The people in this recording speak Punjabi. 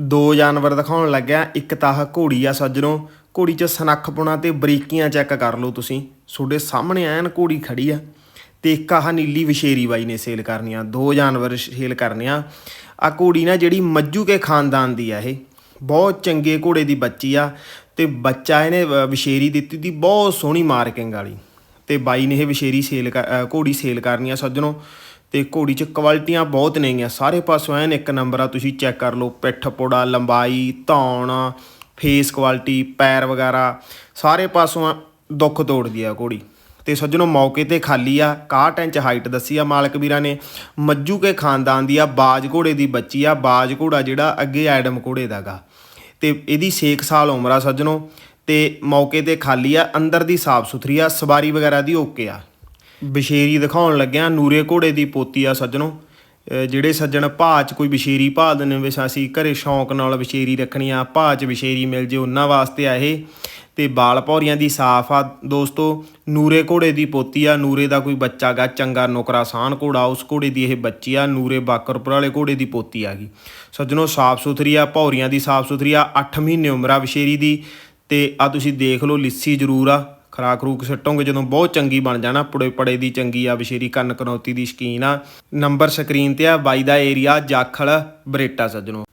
ਦੋ ਜਾਨਵਰ ਦਿਖਾਉਣ ਲੱਗਿਆ ਇੱਕ ਤਾਂ ਆਹ ਘੋੜੀ ਆ ਸੱਜਣੋ। ਘੋੜੀ 'ਚ ਸਨੱਖਪੁਣਾ ਤੇ ਬਰੀਕੀਆਂ ਚੈੱਕ ਕਰ ਲਓ ਤੁਸੀਂ। ਤੁਹਾਡੇ ਸਾਹਮਣੇ ਐਨ ਘੋੜੀ ਖੜੀ ਆ ਤੇ ਇੱਕ ਆਹ ਨੀਲੀ ਵਿਸ਼ੇਰੀ ਬਾਈ ਨੇ ਸੇਲ ਕਰਨੀ ਆ। ਦੋ ਜਾਨਵਰ ਸੇਲ ਕਰਨੇ ਆ। ਆ ਘੋੜੀ ਨਾ ਜਿਹੜੀ ਮੱਜੂ ਕੇ ਖਾਨਦਾਨ ਦੀ ਆ ਇਹ। ਬਹੁਤ ਚੰਗੇ ਘੋੜੇ ਦੀ ਬੱਚੀ ਆ ਤੇ ਬੱਚਾ ਇਹਨੇ ਅ, ਵਿਸ਼ੇਰੀ ਦਿੱਤੀ ਦੀ ਬਹੁਤ ਸੋਹਣੀ ਮਾਰਕਿੰਗ ਵਾਲੀ। ਤੇ ਬਾਈ ਨੇ ਇਹ ਵਿਸ਼ੇਰੀ ਸੇਲ ਕਰ- ਘੋੜੀ ਸੇਲ ਕਰਨੀ ਆ ਸੱਜਣੋ। ਤੇ ਘੋੜੀ 'ਚ ਕੁਆਲਿਟੀਆਂ ਬਹੁਤ ਨੇਗੀਆਂ। ਸਾਰੇ ਪਾਸੋਂ ਐਨ ਇੱਕ ਨੰਬਰ ਆ, ਤੁਸੀਂ ਚੈੱਕ ਕਰ ਲਓ। ਪਿੱਠ ਪੋੜਾ, ਲੰਬਾਈ, ਧੌਣ ਫੇਸ ਕੁਆਲਿਟੀ ਪੈਰ ਵਗੈਰਾ, ਸਾਰੇ ਪਾਸੋਂ ਦੁੱਖ ਤੋੜਦੀ ਆ ਘੋੜੀ। ਤੇ ਸੱਜਣੋ, ਮੌਕੇ ਤੇ ਖਾਲੀ ਆ 61 ਇੰਚ ਹਾਈਟ ਦੱਸੀ ਆ ਮਾਲਕ ਵੀਰਾਂ ਨੇ। ਮੱਜੂ ਕੇ ਖਾਨਦਾਨ ਦੀ ਆ, ਬਾਜ ਘੋੜੇ ਦੀ ਬੱਚੀ ਆ। ਬਾਜ ਘੋੜਾ ਜਿਹੜਾ ਅੱਗੇ ਐਡਮ ਘੋੜੇ ਦਾਗਾ ਤੇ ਇਹਦੀ 6 ਸਾਲ ਉਮਰ ਆ ਸੱਜਣੋ। ਤੇ ਮੌਕੇ ਤੇ ਖਾਲੀ ਆ, ਅੰਦਰ ਦੀ ਸਾਫ਼ ਸੁਥਰੀ ਆ, ਸਵਾਰੀ ਵਗੈਰਾ ਦੀ ਓਕੇ ਆ। ਬਸ਼ੇਰੀ ਦਿਖਾਉਣ ਲੱਗਿਆ, ਨੂਰੇ ਘੋੜੇ ਦੀ ਪੋਤੀ ਆ ਸੱਜਣੋ। ਜਿਹੜੇ ਸੱਜਣ ਭਾਅ 'ਚ ਕੋਈ ਬਸ਼ੇਰੀ ਭਾਲਦੇ ਨੇ ਵੀ ਅਸੀਂ ਘਰੇ ਸ਼ੌਂਕ ਨਾਲ ਬਸ਼ੇਰੀ ਰੱਖਣੀ ਆ, ਭਾਅ 'ਚ ਬਸ਼ੇਰੀ ਮਿਲ ਜੇ ਉਹਨਾਂ ਵਾਸਤੇ ਆ ਇਹ। ਤੇ ਬਾਲ ਭੌਰੀਆਂ ਦੀ ਸਾਫ਼ ਆ ਦੋਸਤੋ, ਨੂਰੇ ਘੋੜੇ ਦੀ ਪੋਤੀ ਆ, ਨੂਰੇ ਦਾ ਕੋਈ ਬੱਚਾ ਗਾ, ਚੰਗਾ ਨੁਕਰਾ ਸਾਨ ਘੋੜਾ, ਉਸ ਘੋੜੇ ਦੀ ਇਹ ਬੱਚੀ ਆ, ਨੂਰੇ ਬਾਕਰਪੁਰ ਵਾਲੇ ਘੋੜੇ ਦੀ ਪੋਤੀ ਆ ਗਈ। ਸੱਜਣੋ, ਸਾਫ਼ ਸੁਥਰੀ ਆ, ਭੌਰੀਆਂ ਦੀ ਸਾਫ਼ ਸੁਥਰੀ ਆ 8 ਮਹੀਨੇ ਉਮਰ ਆ ਬਸ਼ੇਰੀ ਦੀ। ਤੇ ਆ ਤੁਸੀਂ ਦੇਖ ਲਓ, ਲਿੱਸੀ ਜ਼ਰੂਰ ਆ। ਖਰਾਕ ਰੂਕ ਸੱਟੋਗੇ ਜਦੋਂ ਬਹੁਤ ਚੰਗੀ ਬਣ ਜਾਣਾ। ਪੁੜੇ ਪੜੇ ਦੀ ਚੰਗੀ ਆ ਬਸ਼ੇਰੀ ਕੰਨ ਕਨੌਤੀ ਦੀ ਸ਼ਕੀਨ ਆ। ਨੰਬਰ ਸਕਰੀਨ ਤੇ ਆ, ਬਾਈ ਦਾ ਏਰੀਆ, ਜਾਖਲ, ਬਰੇਟਾ ਸੱਜਣੋ।